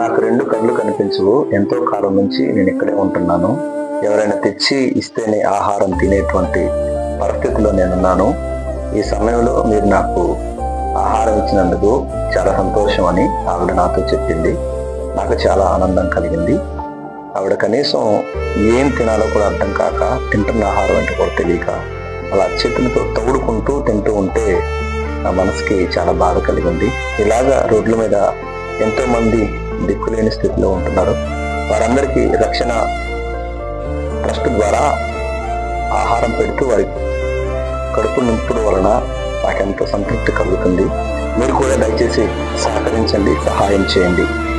నాకు రెండు కళ్ళు కనిపించవు. ఎంతో కాలం నుంచి నేను ఇక్కడే ఉంటున్నాను. ఎవరైనా తెచ్చి ఇస్తేనే ఆహారం తినేటువంటి పరిస్థితిలో నేనున్నాను. ఈ సమయంలో మీరు నాకు ఆహారం ఇచ్చినందుకు చాలా సంతోషం అని ఆవిడ నాతో చెప్పింది. నాకు చాలా ఆనందం కలిగింది. ఆవిడ కనీసం ఏం తినాలో కూడా అర్థం కాక తింటున్న ఆహారం అంటే కూడా తెలియక అలా చేతులతో తగుడుకుంటూ తింటూ ఉంటే నా మనసుకి చాలా బాధ కలిగింది. ఇలాగా రోడ్ల మీద ఎంతోమంది దిక్కులేని స్థితిలో ఉంటున్నారు. వారందరికీ రక్షణ ట్రస్ట్ ద్వారా ఆహారం పెడుతూ వారి కడుపు నింపుడు వలన నాకెంతో సంతృప్తి కలుగుతుంది. మీరు కూడా దయచేసి సహకరించండి సహాయం చేయండి.